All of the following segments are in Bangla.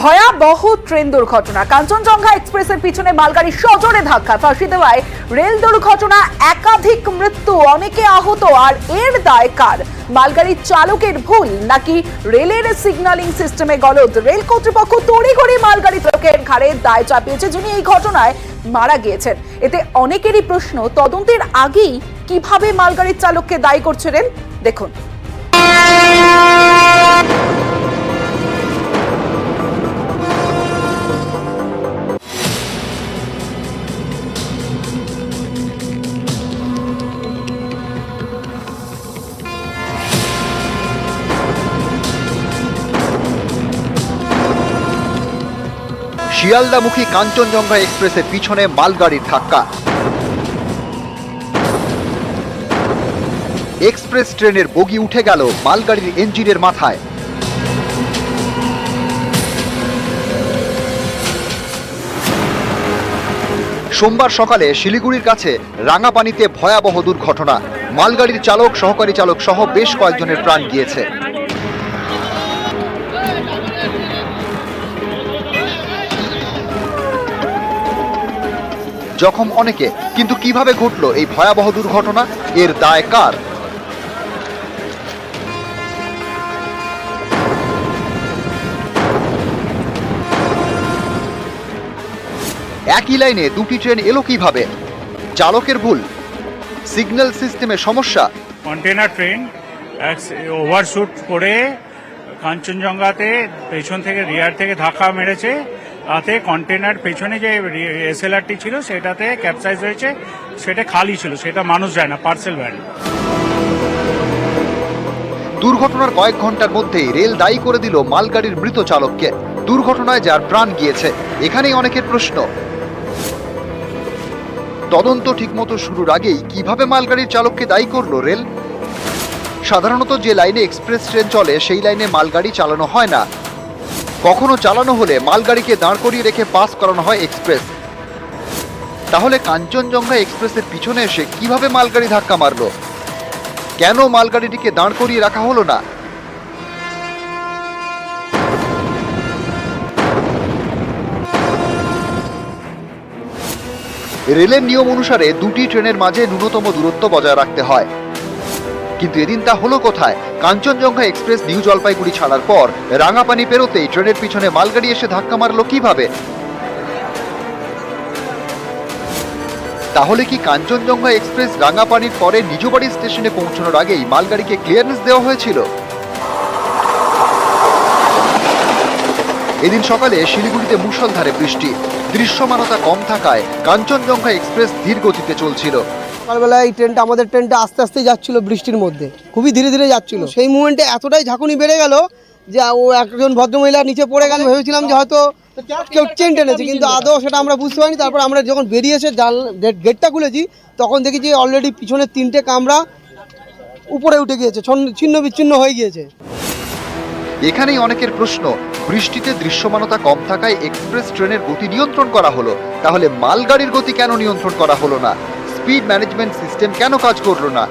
ভয়াবহ ট্রেন দুর্ঘটনা। কাঞ্চনজঙ্ঘা এক্সপ্রেসের পিছনে মালগাড়ি সজোরে ধাক্কা, ফাঁসি দেওয়ায় রেল দুর্ঘটনা, একাধিক মৃত্যু, অনেকে আহত, আর এর দায় কার? মালগাড়ির চালকের ভুল, নাকি রেলের সিগন্যালিং সিস্টেমে গলদ? রেল কর্তৃপক্ষ তড়িঘড়ি মালগাড়ি চালকের ঘাড়ে দায় চাপিয়েছে যিনি এই ঘটনায় মারা গিয়েছেন। এতে অনেকেরই প্রশ্ন, তদন্তের আগেই কীভাবে মালগাড়ির চালককে দায়ী করছে রেল? দেখুন। শিয়ালদামুখী কাঞ্চনজঙ্ঘা এক্সপ্রেসের পিছনে মালগাড়ির ধাক্কা। এক্সপ্রেস ট্রেনের বগি উঠে গেল মালগাড়ির ইঞ্জিনের মাথায়। সোমবার সকালে শিলিগুড়ির কাছে রাঙাপানিতে ভয়াবহ দুর্ঘটনা। মালগাড়ির চালক, সহকারী চালক সহ বেশ কয়েকজনের প্রাণ গিয়েছে। জখম অনেকে, কিন্তু কীভাবে ঘটলো এই ভয়াবহ দুর্ঘটনা? এর দায় কার? একই লাইনে দুটি ট্রেন এলো কীভাবে? চালকের ভুল। সিগন্যাল সিস্টেমে সমস্যা। কন্টেনার ট্রেন ওভারশুট করে কাঞ্চনজঙ্ঘাতে পেছন থেকে রিয়ার থেকে ধাক্কা মেরেছে। তাতে কন্টেনার পেছনে যে এসএলআরটি ছিল, সেটাতে ক্যাপসাইজ হয়েছে সেটা খালি ছিল, সেটা মানুষ যায় না পার্সেল ভ্যান। দুর্ঘটনার কয়েক ঘণ্টার মধ্যেই রেল দায়ী করে দিল মালগাড়ির মৃত চালককে। দুর্ঘটনায় যার প্রাণ গিয়েছে, এখানেই অনেকের প্রশ্ন। তদন্ত ঠিকমতো শুরুর আগেই কীভাবে মালগাড়ির চালককে দায়ী করল রেল? সাধারণত যে লাইনে এক্সপ্রেস ট্রেন চলে, সেই লাইনে মালগাড়ি চালানো হয় না। কখনো চালানো হলে মালগাড়িকে দাঁড় করিয়ে রেখে পাস করানো হয় এক্সপ্রেস। তাহলে কাঞ্চনজঙ্ঘা এক্সপ্রেসের পিছনে এসে কীভাবে মালগাড়ি ধাক্কা মারলো? কেন মালগাড়িটিকে দাঁড় করিয়ে রাখা হলো না? রেলের নিয়ম অনুসারে দুটি ট্রেনের মাঝে ন্যূনতম দূরত্ব বজায় রাখতে হয়। কিন্তু এদিন তা হলো কোথায়? কাঞ্চনজঙ্ঘা এক্সপ্রেস নিউ জলপাইগুড়ি ছাড়ার পর রাঙাপানি পেরোতেই ট্রেনের পিছনে মালগাড়ি এসে ধাক্কা মারলো কীভাবে? তাহলে কি কাঞ্চনজঙ্ঘা এক্সপ্রেস রাঙাপানির পরে নিজ বাড়ির স্টেশনে পৌঁছানোর আগেই মালগাড়িকে ক্লিয়ারেন্স দেওয়া হয়েছিল? এদিন সকালে শিলিগুড়িতে মুষলধারে বৃষ্টি। দৃশ্যমানতা কম থাকায় কাঞ্চনজঙ্ঘা এক্সপ্রেস ধীর গতিতে চলছিল। সকালবেলা এই ট্রেনটা, আমাদের ট্রেনটা আস্তে আস্তে যাচ্ছিল বৃষ্টির মধ্যে। খুবই ধীরে ধীরে যাচ্ছিল। সেই মুমেন্টে এতটাই ঝাঁকুনি বেড়ে গেল যে ও একজন ভদ্রমহিলা নিচে পড়ে গেল। ভেবেছিলাম যে হয়তো কেউ চেন টেনেছে, কিন্তু আদৌ সেটা আমরা বুঝতে পারিনি। তারপর আমরা যখন বেরিয়ে এসে জাল গেটটা খুলেছি, তখন দেখি যে অলরেডি পিছনের তিনটে কামরা উপরে উঠে গিয়েছে ছিন্ন বিচ্ছিন্ন হয়ে গিয়েছে। এখানেই অনেকের প্রশ্ন, বৃষ্টিতে দৃশ্যমানতা কম থাকায় এক্সপ্রেস ট্রেনের গতি নিয়ন্ত্রণ করা হলো, তাহলে মালগাড়ির গতি কেন নিয়ন্ত্রণ করা হলো না? স্পিড ম্যানেজমেন্ট সিস্টেম কেন কাজ করল না?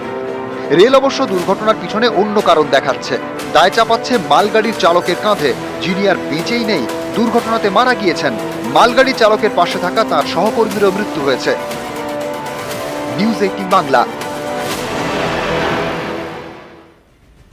রেল অবশ্য দুর্ঘটনার পিছনে অন্য কারণ দেখাচ্ছে। দায় চাপাচ্ছে মালগাড়ির চালকের কাঁধে। যিনি আর বেঁচেই নেই, দুর্ঘটনাতে মারা গিয়েছেন। মালগাড়ি চালকের পাশে থাকা তার সহকর্মীরও মৃত্যু হয়েছে। News eighteen Bangla.